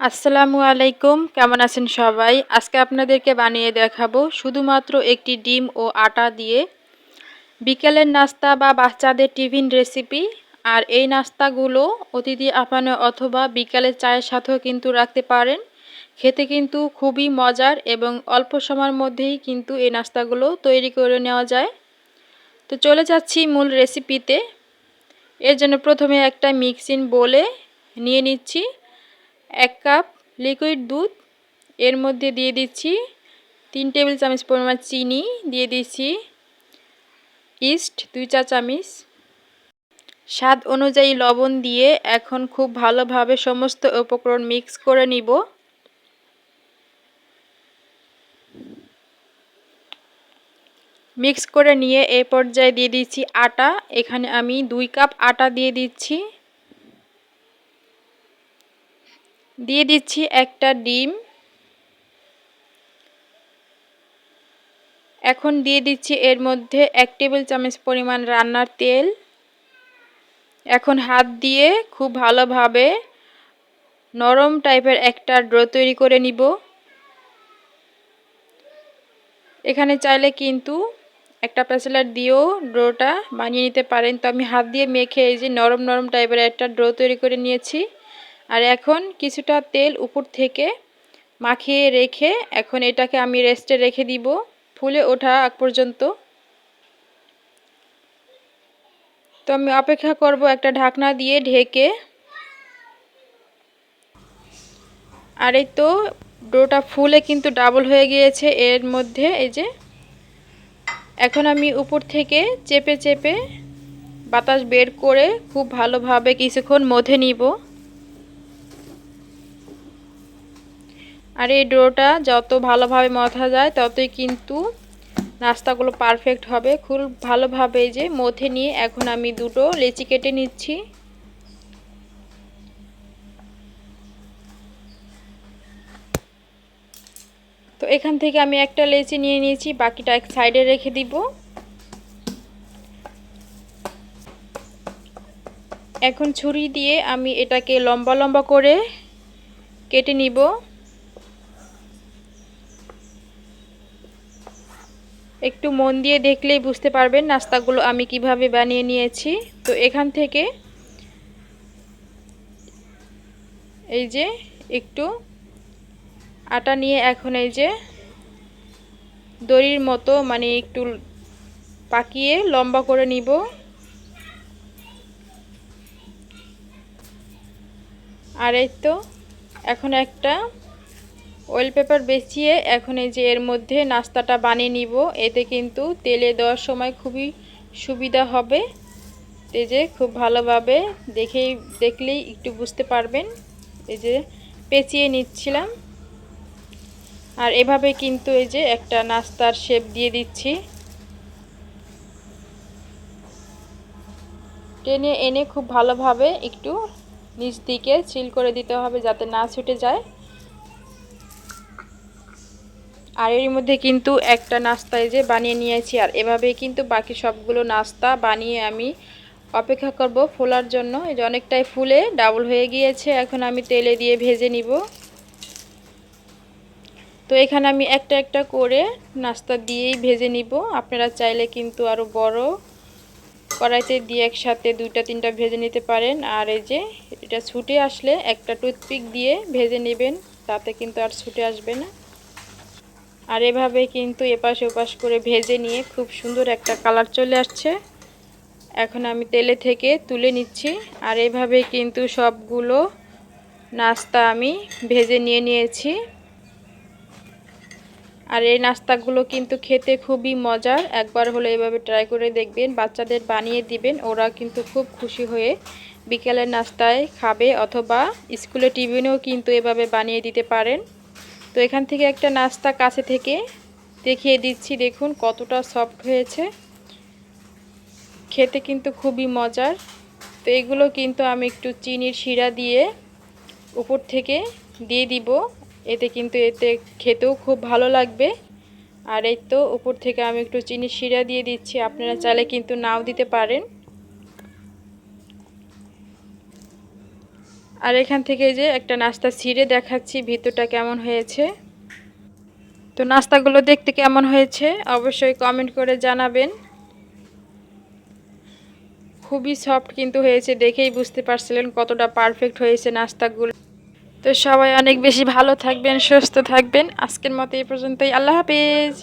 আসসালামু আলাইকুম, কেমন আছেন সবাই? আজকে আপনাদেরকে বানিয়ে দেখাবো শুধুমাত্র একটি ডিম ও আটা দিয়ে। বিকেলের নাস্তা বা বাচ্চাদের টিফিন রেসিপি। আর এই নাস্তাগুলো অতিথি আপানো অথবা বিকালের চায়ের সাথেও কিন্তু রাখতে পারেন। খেতে কিন্তু খুবই মজার এবং অল্প সময়ের মধ্যেই কিন্তু এই নাস্তাগুলো তৈরি করে নেওয়া যায়। তো চলে যাচ্ছি মূল রেসিপিতে। এর জন্য প্রথমে একটা মিক্সিং বলে নিয়ে নিচ্ছি। কাপ লিকুইড দুধ, এর মধ্যে দিয়ে দিচ্ছি তিন টেবিল চামচ পরিমাণ চিনি, দিয়ে দিচ্ছি ইস্ট দুই চা চামচ। স্বাদ অনুযায়ী লবণ দিয়ে এখন খুব ভালোভাবে সমস্ত উপকরণ মিক্স করে নিব। মিক্স করে নিয়ে এ পর্যায়ে দিয়ে দিচ্ছি আটা, এখানে আমি দুই কাপ আটা দিয়ে দিচ্ছি। দিয়ে দিচ্ছি একটা ডিম। এখন দিয়ে দিচ্ছি এর মধ্যে এক টেবিল চামচ পরিমাণ রান্নার তেল। এখন হাত দিয়ে খুব ভালোভাবে নরম টাইপের একটা ড্রো তৈরি করে নিব। এখানে চাইলে কিন্তু একটা প্যাসেলার দিয়েও ড্রোটা বানিয়ে নিতে পারেন। তো আমি হাত দিয়ে মেখে এই যে নরম নরম টাইপের একটা ড্রো তৈরি করে নিয়েছি। আর এখন কিছুটা তেল উপর থেকে মাখিয়ে রেখে এখন এটাকে আমি রেস্টে রেখে দিব, ফুলে ওঠা আগ পর্যন্ত। তো আমি অপেক্ষা করব একটা ঢাকনা দিয়ে ঢেকে। আর এই তো ডোটা ফুলে কিন্তু ডাবল হয়ে গিয়েছে এর মধ্যে, এই যে। এখন আমি উপর থেকে চেপে চেপে বাতাস বের করে খুব ভালোভাবে কিছুক্ষণ মধে নিব। আর এই ডোটা যত ভালোভাবে মথা যায়, ততই কিন্তু নাস্তাগুলো পারফেক্ট হবে। খুব ভালোভাবে যে মথে নিয়ে এখন আমি দুটো লেচি কেটে নিচ্ছি। তো এখান থেকে আমি একটা লেচি নিয়ে নিয়েছি, বাকিটা এক সাইডে রেখে দিব। এখন ছুরি দিয়ে আমি এটাকে লম্বা লম্বা করে কেটে নিব। একটু মন দিয়ে দেখলেই বুঝতে পারবেন নাস্তাগুলো আমি কীভাবে বানিয়ে নিয়েছি। তো এখান থেকে এই যে একটু আটা নিয়ে এখন এই যে দড়ির মতো মানে একটু পাকিয়ে লম্বা করে নিব। আর এই তো এখন একটা অয়েল পেপার বেছিয়ে এখন এই যে এর মধ্যে নাস্তাটা বানিয়ে নিব। এতে কিন্তু তেলে দেওয়ার সময় খুবই সুবিধা হবে। এই যে খুব ভালোভাবে দেখেই, দেখলেই একটু বুঝতে পারবেন। এই যে পেঁচিয়ে নিচ্ছিলাম। আর এভাবে কিন্তু এই যে একটা নাস্তার শেপ দিয়ে দিচ্ছি। টেনে এনে খুব ভালোভাবে একটু নিচ দিকে চিল করে দিতে হবে যাতে না ছুটে যায়। আর এর মধ্যে কিন্তু একটা নাস্তায় যে বানিয়ে নিয়েছি, আর এভাবেই কিন্তু বাকি সবগুলো নাস্তা বানিয়ে আমি অপেক্ষা করব ফোলার জন্য। এই যে অনেকটাই ফুলে, ডাবল হয়ে গিয়েছে। এখন আমি তেলে দিয়ে ভেজে নিব। তো এখানে আমি একটা একটা করে নাস্তা দিয়েই ভেজে নিব। আপনারা চাইলে কিন্তু আরও বড় কড়াইতে দিয়ে একসাথে দুইটা, তিনটা ভেজে নিতে পারেন। আর এই যে এটা ছুটে আসলে একটা টুথপিক দিয়ে ভেজে নেবেন, তাতে কিন্তু আর ছুটে আসবে না। আর এভাবে কিন্তু এপাশ ওপাশ করে ভেজে নিয়ে খুব সুন্দর একটা কালার চলে আসছে। এখন আমি তেলে থেকে তুলে নিচ্ছি। আর এভাবে কিন্তু সবগুলো নাস্তা আমি ভেজে নিয়ে নিয়েছি। আর এই নাস্তাগুলো কিন্তু খেতে খুবই মজার। একবার হলে এভাবে ট্রাই করে দেখবেন, বাচ্চাদের বানিয়ে দিবেন, ওরা কিন্তু খুব খুশি হয়ে বিকেলের নাস্তায় খাবে অথবা স্কুলে টিফিনেও কিন্তু এভাবে বানিয়ে দিতে পারেন। তো এখান থেকে একটা নাস্তা কাছে থেকে দেখিয়ে দিচ্ছি। দেখুন কতটা সফট হয়েছে। খেতে কিন্তু খুবই মজার। তো এগুলো কিন্তু আমি একটু চিনির শিরা দিয়ে উপর থেকে দিয়ে দিব। এতে কিন্তু এতে খেতেও খুব ভালো লাগবে। আর এই তো উপর থেকে আমি একটু চিনির শিরা দিয়ে দিচ্ছি। আপনারা চাইলে কিন্তু নাও দিতে পারেন। আর এখান থেকে যে একটা নাস্তা ছিঁড়ে দেখাচ্ছি, ভিতরটা কেমন হয়েছে। তো নাস্তাগুলো দেখতে কেমন হয়েছে, অবশ্যই কমেন্ট করে জানাবেন। খুবই সফট কিন্তু হয়েছে, দেখেই বুঝতে পারছিলেন কতটা পারফেক্ট হয়েছে নাস্তাগুলো। তো সবাই অনেক বেশি ভালো থাকবেন, সুস্থ থাকবেন। আজকের মতো এই পর্যন্তই, আল্লাহ হাফিজ।